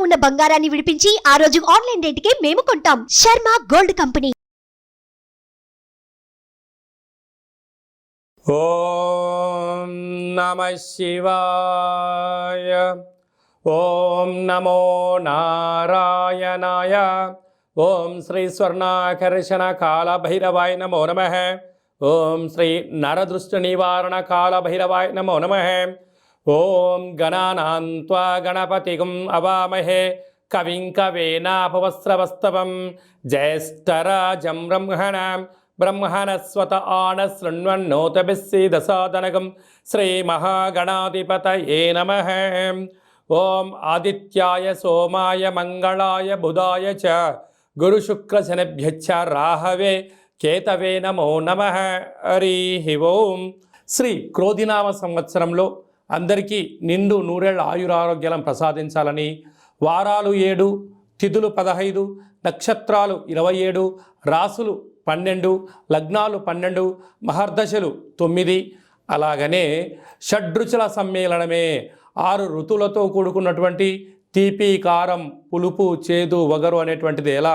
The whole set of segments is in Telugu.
ఉన్న బంగారాన్ని విడిపించి ఆ రోజు ఆన్లైన్ రేటుకే మేము కొంటాం. Sharma gold company. ఓం నమ శివాయ. ఓం నమో నారాయణాయ. ఓం శ్రీ స్వర్ణాకర్షణ కాళభైరవాయ నమో నమ. ఓం శ్రీ నరదృష్టి నివారణ కాళభైరవాయ నమో నమ. ఓం గణానాన్వా గణపతిగుం అవామహే. కవిం కవేనాపవస్రవస్తవం జ్యేష్ఠరాజం బ్రహ్మణాం. బ్రహ్మణస్వత ఆన శృణ్వన్నోతభిస్సీదసాదనగం శ్రీమహాగణాధిపతయే నమ. ఓం ఆదిత్యాయ సోమాయ మంగళాయ బుధాయ చ. గురుశుక్రశనభ్యచ్చ రాహవే. కేతవే నమో నమ. హరి ఓం. శ్రీ క్రోధినామ సంవత్సరంలో అందరికీ నిండు నూరేళ్ళ ఆయురారోగ్యాలను ప్రసాదించాలని వారాలు ఏడు తిథులు పదహైదు నక్షత్రాలు ఇరవై ఏడు రాసులు పన్నెండు లగ్నాలు పన్నెండు మహర్దశలు తొమ్మిది. అలాగనే షడ్రుచుల సమ్మేళనమే ఆరు ఋతువులతో కూడుకున్నటువంటి తీపి కారం పులుపు చేదు వగరు అనేటువంటిది ఎలా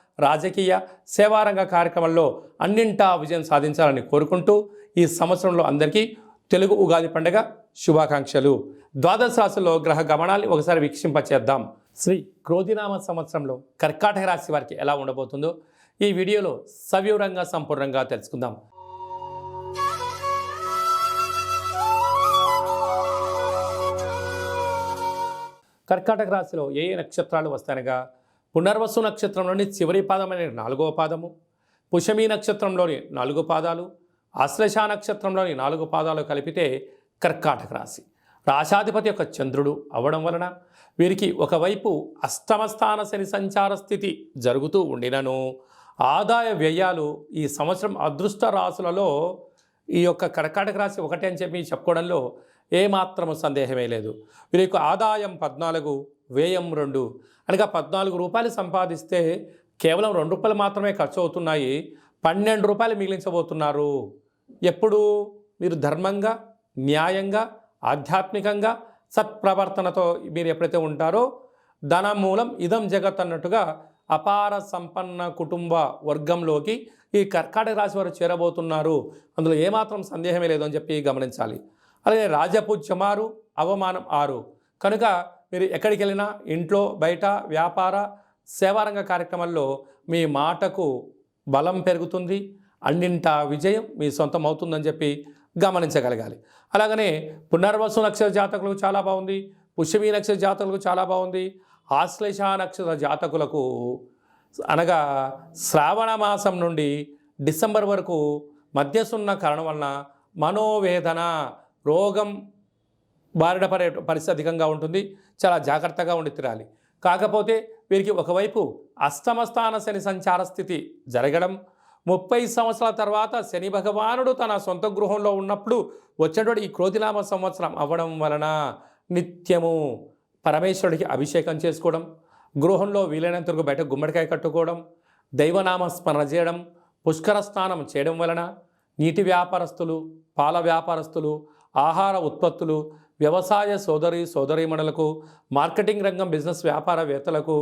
రాజకీయ సేవారంగ కార్యక్రమంలో అన్నింటా విజయం సాధించాలని కోరుకుంటూ ఈ సంవత్సరంలో అందరికీ తెలుగు ఉగాది పండుగ శుభాకాంక్షలు. ద్వాదశ రాశుల్లో గ్రహ గమనాన్ని ఒకసారి వీక్షింపచేద్దాం. శ్రీ క్రోధినామ సంవత్సరంలో కర్కాటక రాశి వారికి ఎలా ఉండబోతుందో ఈ వీడియోలో సవివరంగా సంపూర్ణంగా తెలుసుకుందాం. కర్కాటక రాశిలో ఏ ఏ నక్షత్రాలు వస్తాయనగా పునర్వసు నక్షత్రంలోని చివరి పాదమైన నాలుగవ పాదము పుషమి నక్షత్రంలోని నాలుగు పాదాలు ఆశ్లేష నక్షత్రంలోని నాలుగు పాదాలు కలిపితే కర్కాటక రాశి. రాశాధిపతి యొక్క చంద్రుడు అవ్వడం వలన వీరికి ఒకవైపు అష్టమస్థాన శని సంచార స్థితి జరుగుతూ ఉండినను. ఆదాయ వ్యయాలు ఈ సంవత్సరం అదృష్ట రాశులలో ఈ యొక్క కర్కాటక రాశి ఒకటే అని చెప్పి చెప్పుకోవడంలో ఏమాత్రము సందేహమే లేదు. వీరి యొక్క ఆదాయం పద్నాలుగు వ్యయం రెండు. అనగా పద్నాలుగు రూపాయలు సంపాదిస్తే కేవలం రెండు రూపాయలు మాత్రమే ఖర్చు అవుతున్నాయి పన్నెండు రూపాయలు మిగిలించబోతున్నారు. ఎప్పుడు? మీరు ధర్మంగా న్యాయంగా ఆధ్యాత్మికంగా సత్ప్రవర్తనతో మీరు ఎప్పుడైతే ఉంటారో ధనం మూలం ఇదం జగత్ అన్నట్టుగా అపార సంపన్న కుటుంబ వర్గంలోకి ఈ కర్కాటక రాశి వారు చేరబోతున్నారు. అందులో ఏమాత్రం సందేహమే లేదు అని చెప్పి గమనించాలి. అలాగే రాజపు ఆరు అవమానం ఆరు. కనుక మీరు ఎక్కడికి వెళ్ళినా ఇంట్లో బయట వ్యాపార సేవారంగ కార్యక్రమాల్లో మీ మాటకు బలం పెరుగుతుంది. అన్నింట విజయం మీ సొంతం అవుతుందని చెప్పి గమనించగలగాలి. అలాగనే పునర్వసు నక్షత్ర జాతకులకు చాలా బాగుంది. పుష్యమి నక్షత్ర జాతకులకు చాలా బాగుంది. ఆశ్లేష నక్షత్ర జాతకులకు అనగా శ్రావణ మాసం నుండి డిసెంబర్ వరకు మధ్యసున్న కారణం వలన మనోవేదన రోగం బారిన పడే పరిస్థితి అధికంగా ఉంటుంది. చాలా జాగ్రత్తగా ఉండి తిరాలి కాకపోతే వీరికి ఒకవైపు అష్టమస్థాన శని సంచార స్థితి జరగడం ముప్పై సంవత్సరాల తర్వాత శని భగవానుడు తన సొంత గృహంలో ఉన్నప్పుడు వచ్చినటువంటి ఈ క్రోధినామ సంవత్సరం అవ్వడం వలన నిత్యము పరమేశ్వరుడికి అభిషేకం చేసుకోవడం గృహంలో వీలైనంత వరకు బయట గుమ్మడికాయ కట్టుకోవడం దైవనామ స్మరణ చేయడం పుష్కర స్నానం చేయడం వలన నీటి వ్యాపారస్తులు పాల వ్యాపారస్తులు ఆహార ఉత్పత్తులు వ్యవసాయ సోదరి సోదరీమణులకు మార్కెటింగ్ రంగం బిజినెస్ వ్యాపారవేత్తలకు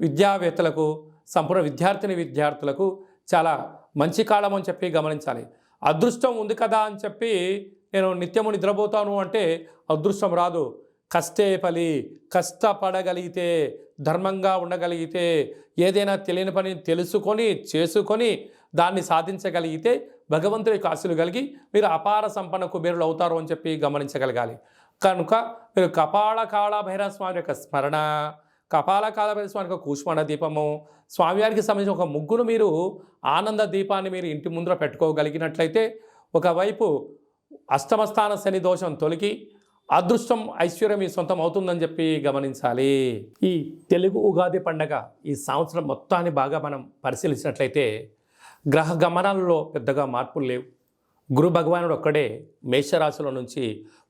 విద్యావేత్తలకు సంపూర్ణ విద్యార్థిని విద్యార్థులకు చాలా మంచి కాలం అని చెప్పి గమనించాలి. అదృష్టం ఉంది కదా అని చెప్పి నేను నిత్యము నిద్రపోతాను అంటే అదృష్టం రాదు. కష్టే ఫలి కష్టపడగలిగితే ధర్మంగా ఉండగలిగితే ఏదైనా తెలియని పని తెలుసుకొని చేసుకొని దాన్ని సాధించగలిగితే భగవంతుడి కాసులు కలిగి మీరు అపార సంపన్న కుబేరులు అవుతారు అని చెప్పి గమనించగలగాలి. కనుక మీరు కపాల కాళభైరవ స్వామి యొక్క స్మరణ కపాల కాళభైరవ స్వామి యొక్క కూష్మాణ దీపము స్వామివారికి సంబంధించిన ఒక ముగ్గురు మీరు ఆనంద దీపాన్ని మీరు ఇంటి ముందర పెట్టుకోగలిగినట్లయితే ఒకవైపు అష్టమస్థాన శని దోషం తొలగి అదృష్టం ఐశ్వర్యం మీ సొంతం అవుతుందని చెప్పి గమనించాలి. ఈ తెలుగు ఉగాది పండగ ఈ సంవత్సరం మొత్తాన్ని బాగా మనం పరిశీలించినట్లయితే గ్రహ గమనాలలో పెద్దగా మార్పులు లేవు. గురు భగవానుడు ఒక్కడే మేషరాశిలో నుంచి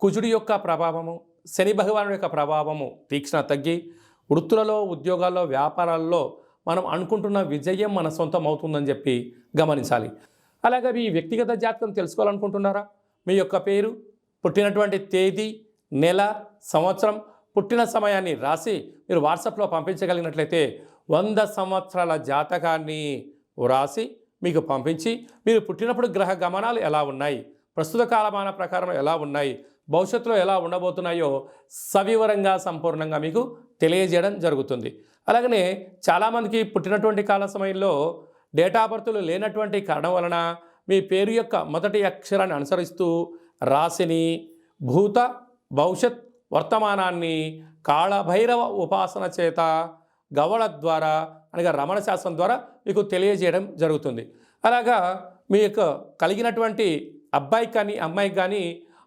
కుజుడి యొక్క ప్రభావము శని భగవానుడి యొక్క ప్రభావము తీక్షణ తగ్గి వృత్తులలో ఉద్యోగాల్లో వ్యాపారాల్లో మనం అనుకుంటున్న విజయం మన సొంతం అవుతుందని చెప్పి గమనించాలి. అలాగే మీ వ్యక్తిగత జాతకం తెలుసుకోవాలనుకుంటున్నారా? మీ యొక్క పేరు పుట్టినటువంటి తేదీ నెల సంవత్సరం పుట్టిన సమయాన్ని రాసి మీరు వాట్సాప్లో పంపించగలిగినట్లయితే వంద సంవత్సరాల జాతకాన్ని వ్రాసి మీకు పంపించి మీరు పుట్టినప్పుడు గ్రహ గమనాలు ఎలా ఉన్నాయి? ప్రస్తుత కాలమాన ప్రకారం ఎలా ఉన్నాయి? భవిష్యత్తులో ఎలా ఉండబోతున్నాయో సవివరంగా సంపూర్ణంగా మీకు తెలియజేయడం జరుగుతుంది. అలాగనే చాలామందికి పుట్టినటువంటి కాల సమయంలో డేటా బర్తులు లేనటువంటి కారణం వలన మీ పేరు యొక్క మొదటి అక్షరాన్ని అనుసరిస్తూ రాశిని భూత భవిష్యత్ వర్తమానాన్ని కాళభైరవ ఉపాసన చేత గవళ ద్వారా అనగా రమణ శాస్త్రం ద్వారా మీకు తెలియజేయడం జరుగుతుంది. అలాగా మీ యొక్క కలిగినటువంటి అబ్బాయికి కానీ అమ్మాయికి కానీ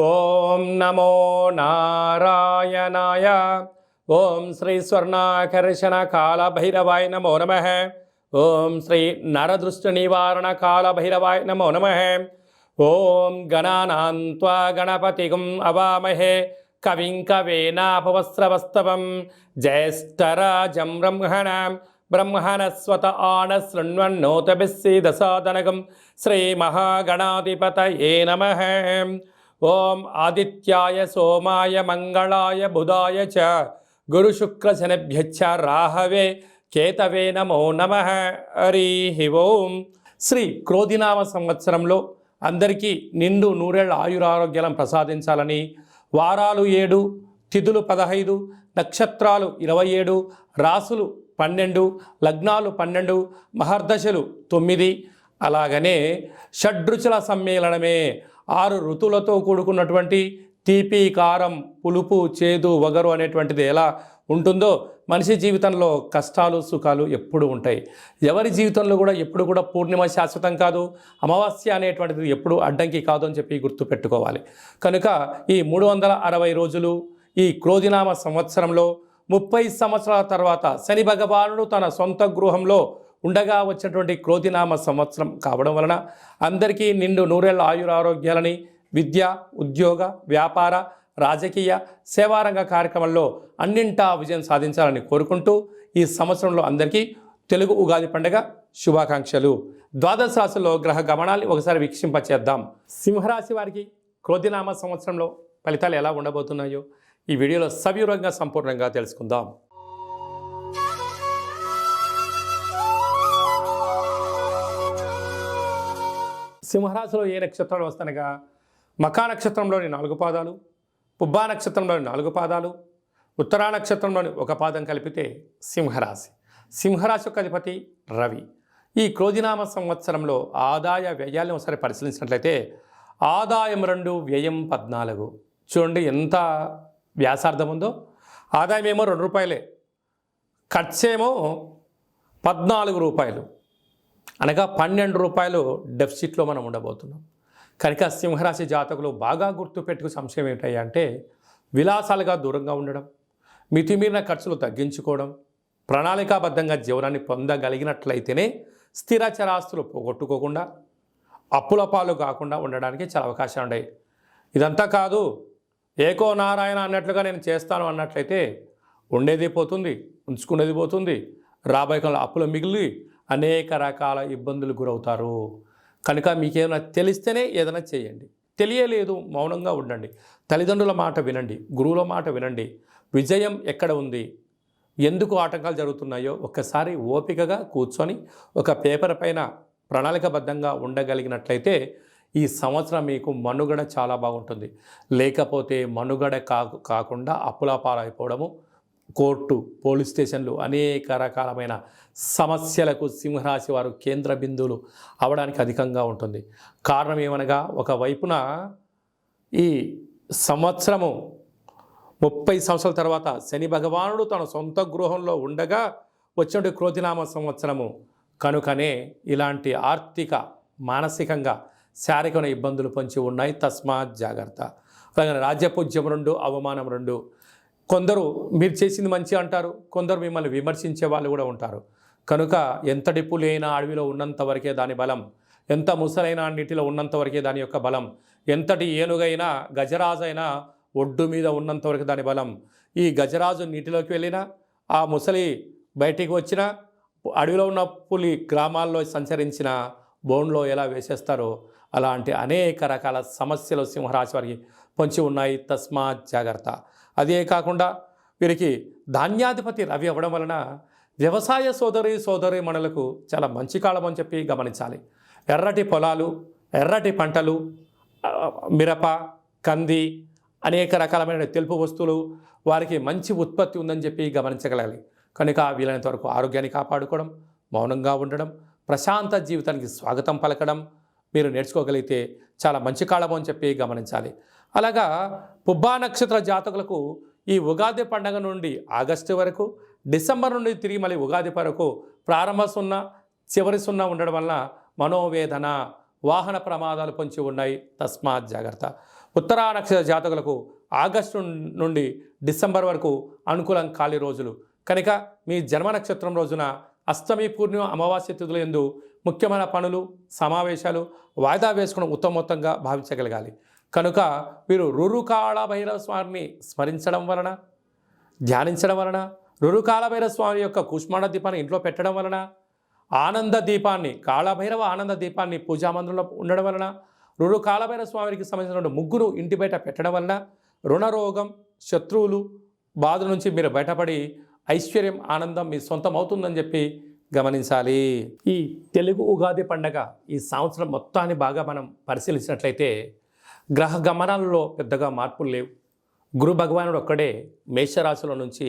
ఓం నమో నారాయణాయ. ఓం శ్రీ స్వర్ణాకర్షణ కాళభైరవాయ నమో నమ. ఓం శ్రీ నరదృష్టి నివారణ కాళభైరవాయ నమో నమ. ఓం గణానాన్వా గణపతిగం అవామహే. కవిం కవేనాపవస్త్రవస్తవం జ్యేష్ఠరాజం బ్రహ్మణ. బ్రహ్మణస్వత ఆన శృణ్వన్నోతభిస్సీదసాదనగం. శ్రీమహాగణాధిపతయే నమ. ఓం ఆదిత్యాయ సోమాయ మంగళాయ బుధాయ చ. గురు గురుశుక్రశనభ్యచ్చ రాహవే కేతవే నమో నమ. హరి ఓం. శ్రీ క్రోధినామ సంవత్సరంలో అందరికీ నిండు నూరేళ్ళ ఆయురారోగ్యాలను ప్రసాదించాలని వారాలు ఏడు తిథులు పదహైదు నక్షత్రాలు ఇరవై ఏడు రాసులు పన్నెండు లగ్నాలు పన్నెండు మహర్దశలు తొమ్మిది. అలాగనే షడ్రుచుల సమ్మేళనమే ఆరు ఋతువులతో కూడుకున్నటువంటి తీపి కారం పులుపు చేదు వగరు అనేటువంటిది ఎలా ఉంటుందో మనిషి జీవితంలో కష్టాలు సుఖాలు ఎప్పుడు ఉంటాయి. ఎవరి జీవితంలో కూడా ఎప్పుడు కూడా పూర్ణిమ శాశ్వతం కాదు అమావాస్య అనేటువంటిది ఎప్పుడు అడ్డంకి కాదు అని చెప్పి గుర్తుపెట్టుకోవాలి. కనుక ఈ మూడు వందల అరవై రోజులు ఈ క్రోధినామ సంవత్సరంలో ముప్పై సంవత్సరాల తర్వాత శని భగవానుడు తన సొంత గృహంలో ఉండగా వచ్చినటువంటి క్రోధినామ సంవత్సరం కావడం వలన అందరికీ నిండు నూరేళ్ళ ఆయురారోగ్యాలని విద్య ఉద్యోగ వ్యాపార రాజకీయ సేవారంగ కార్యక్రమంలో అన్నింటా విజయం సాధించాలని కోరుకుంటూ ఈ సంవత్సరంలో అందరికీ తెలుగు ఉగాది పండుగ శుభాకాంక్షలు. ద్వాదశ రాశిలో గ్రహ గమనాన్ని ఒకసారి వీక్షింపచేద్దాం. సింహరాశి వారికి క్రోధినామ సంవత్సరంలో ఫలితాలు ఎలా ఉండబోతున్నాయో ఈ వీడియోలో సవివరంగా సంపూర్ణంగా తెలుసుకుందాం. సింహరాశిలో ఏ నక్షత్రాలు వస్తానగా? మకా నక్షత్రంలోని నాలుగు పాదాలు పుబ్బా నక్షత్రంలోని నాలుగు పాదాలు ఉత్తరా నక్షత్రంలోని ఒక పాదం కలిపితే సింహరాశి. సింహరాశి యొక్క అధిపతి రవి. ఈ క్రోజినామ సంవత్సరంలో ఆదాయ వ్యయాలను ఒకసారి పరిశీలించినట్లయితే ఆదాయం రెండు వ్యయం పద్నాలుగు. చూడండి ఎంత వ్యాసార్థం ఉందో. ఆదాయం ఏమో రెండు రూపాయలే. ఖర్చేమో పద్నాలుగు రూపాయలు. అనగా పన్నెండు రూపాయలు డెఫిసిట్లో మనం ఉండబోతున్నాం. కనుక సింహరాశి జాతకులు బాగా గుర్తుపెట్టుకు సంశయం ఏంటయ్యా అంటే విలాసాలుగా దూరంగా ఉండడం మితిమీరిన ఖర్చులు తగ్గించుకోవడం ప్రణాళికాబద్ధంగా జీవనాన్ని పొందగలిగినట్లయితేనే స్థిర చరాస్తులు పోగొట్టుకోకుండా అప్పుల పాలు కాకుండా ఉండడానికి చాలా అవకాశాలు ఉన్నాయి. ఇదంతా కాదు ఏకో నారాయణ అన్నట్లుగా నేను చేస్తాను అన్నట్లయితే ఉండేది పోతుంది ఉంచుకునేది పోతుంది రాబోయే కాలంలో అప్పులు మిగిలి అనేక రకాల ఇబ్బందులు గురవుతారు. కనుక మీకేమైనా తెలిస్తేనే ఏదైనా చేయండి. తెలియలేదు మౌనంగా ఉండండి. తల్లిదండ్రుల మాట వినండి. గురువుల మాట వినండి. విజయం ఎక్కడ ఉంది? ఎందుకు ఆటంకాలు జరుగుతున్నాయో ఒక్కసారి ఓపికగా కూర్చొని ఒక పేపర్ పైన ప్రణాళికబద్ధంగా ఉండగలిగినట్లయితే ఈ సంవత్సరం మీకు మనుగడ చాలా బాగుంటుంది. లేకపోతే మనుగడ కాకు కాకుండా అప్పుల పాలైపోవడము కోర్టు పోలీస్ స్టేషన్లు అనేక రకాలమైన సమస్యలకు సింహరాశి వారు కేంద్ర బిందువులు అవడానికి అధికంగా ఉంటుంది. కారణం ఏమనగా ఒకవైపున ఈ సంవత్సరము ముప్పై సంవత్సరాల తర్వాత శని భగవానుడు తన సొంత గృహంలో ఉండగా వచ్చినటువంటి క్రోతినామ సంవత్సరము కనుకనే ఇలాంటి ఆర్థిక మానసికంగా శారీరకమైన ఇబ్బందులు పొంచి ఉన్నాయి. తస్మాత్ జాగ్రత్త. అలాగే రాజ్యపూజ్యం రెండు అవమానం రెండు. కొందరు మీరు చేసింది మంచి అంటారు కొందరు మిమ్మల్ని విమర్శించే వాళ్ళు కూడా ఉంటారు. కనుక ఎంతటి పులైన అడవిలో ఉన్నంత వరకే దాని బలం ఎంత ముసలైన నీటిలో ఉన్నంత వరకే దాని యొక్క బలం ఎంతటి ఏనుగైనా గజరాజైనా ఒడ్డు మీద ఉన్నంత వరకు దాని బలం. ఈ గజరాజు నీటిలోకి వెళ్ళినా ఆ ముసలి బయటికి వచ్చినా అడవిలో ఉన్న పులి గ్రామాల్లో సంచరించిన బోన్లో ఎలా వేసేస్తారో అలాంటి అనేక రకాల సమస్యలు సింహరాశి వారికి పొంచి ఉన్నాయి. తస్మాత్ జాగ్రత్త. అదే కాకుండా వీరికి ధాన్యాధిపతి రవి అవ్వడం వలన వ్యవసాయ సోదరి సోదరి మణులకు చాలా మంచి కాలం అని చెప్పి గమనించాలి. ఎర్రటి పొలాలు ఎర్రటి పంటలు మిరప కంది అనేక రకాలమైన తెలుపు వస్తువులు వారికి మంచి ఉత్పత్తి ఉందని చెప్పి గమనించగలగాలి. కనుక వీలైనంత వరకు ఆరోగ్యాన్ని కాపాడుకోవడం మౌనంగా ఉండడం ప్రశాంత జీవితానికి స్వాగతం పలకడం మీరు నేర్చుకోగలిగితే చాలా మంచి కాలం అని చెప్పి గమనించాలి. అలాగా పుబ్బా నక్షత్ర జాతకులకు ఈ ఉగాది పండగ నుండి ఆగస్టు వరకు డిసెంబర్ నుండి తిరిగి మళ్ళీ ఉగాది వరకు ప్రారంభ సున్నా చివరి సున్నా ఉండడం వలన మనోవేదన వాహన ప్రమాదాలు పొంచి ఉన్నాయి. తస్మాత్ జాగ్రత్త. ఉత్తరా నక్షత్ర జాతకులకు ఆగస్టు నుండి డిసెంబర్ వరకు అనుకూలం ఖాళీ రోజులు. కనుక మీ జన్మ నక్షత్రం రోజున అష్టమి పూర్ణిమ అమావాస్య తిథుల ఎందు ముఖ్యమైన పనులు సమావేశాలు వాయిదా వేసుకోవడం ఉత్తమోత్తంగా భావించగలగాలి. కనుక మీరు రురుకాళ భైరవ స్వామిని స్మరించడం వలన ధ్యానించడం వలన రురుకాళభైర స్వామి యొక్క కుష్మాణ దీపాన్ని ఇంట్లో పెట్టడం వలన ఆనంద దీపాన్ని కాళభైరవ ఆనంద దీపాన్ని పూజా మందిరంలో ఉండడం వలన రురు కాళభైర స్వామికి సంబంధించిన ముగ్గురు ఇంటి బయట పెట్టడం వలన రుణరోగం శత్రువులు బాధ నుంచి మీరు బయటపడి ఐశ్వర్యం ఆనందం మీ సొంతం అవుతుందని చెప్పి గమనించాలి. ఈ తెలుగు ఉగాది పండగ ఈ సంవత్సరం మొత్తాన్ని బాగా మనం పరిశీలించినట్లయితే గ్రహ గమనాలలో పెద్దగా మార్పులు లేవు. గురు భగవానుడు ఒక్కడే మేషరాశిలో నుంచి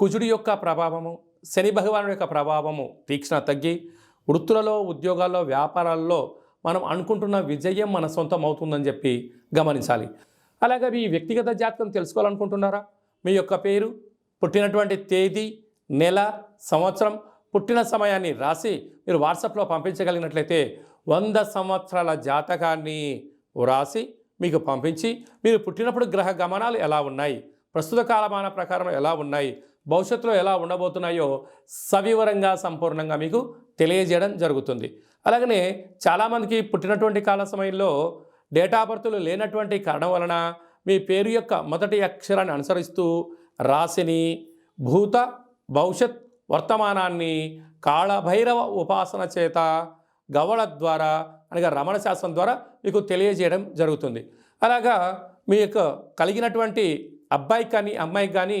కుజుడి యొక్క ప్రభావము శని భగవానుడి యొక్క ప్రభావము తీక్షణ తగ్గి వృత్తులలో ఉద్యోగాల్లో వ్యాపారాల్లో మనం అనుకుంటున్న విజయం మన సొంతం అవుతుందని చెప్పి గమనించాలి. అలాగే మీ వ్యక్తిగత జాతకం తెలుసుకోవాలనుకుంటున్నారా? మీ యొక్క పేరు పుట్టినటువంటి తేదీ నెల సంవత్సరం పుట్టిన సమయాన్ని రాసి మీరు వాట్సాప్లో పంపించగలిగినట్లయితే వంద సంవత్సరాల జాతకాన్ని వ్రాసి మీకు పంపించి మీరు పుట్టినప్పుడు గ్రహ గమనాలు ఎలా ఉన్నాయి? ప్రస్తుత కాలమాన ప్రకారం ఎలా ఉన్నాయి? భవిష్యత్తులో ఎలా ఉండబోతున్నాయో సవివరంగా సంపూర్ణంగా మీకు తెలియజేయడం జరుగుతుంది. అలాగనే చాలామందికి పుట్టినటువంటి కాల సమయంలో డేటా బర్తులు లేనటువంటి కారణం వలన మీ పేరు యొక్క మొదటి అక్షరాన్ని అనుసరిస్తూ రాశిని భూత భవిష్యత్ వర్తమానాన్ని కాళభైరవ ఉపాసన చేత గవళ ద్వారా అనగా రమణ శాస్త్రం ద్వారా మీకు తెలియజేయడం జరుగుతుంది. అలాగా మీ యొక్క కలిగినటువంటి అబ్బాయికి కానీ అమ్మాయికి కానీ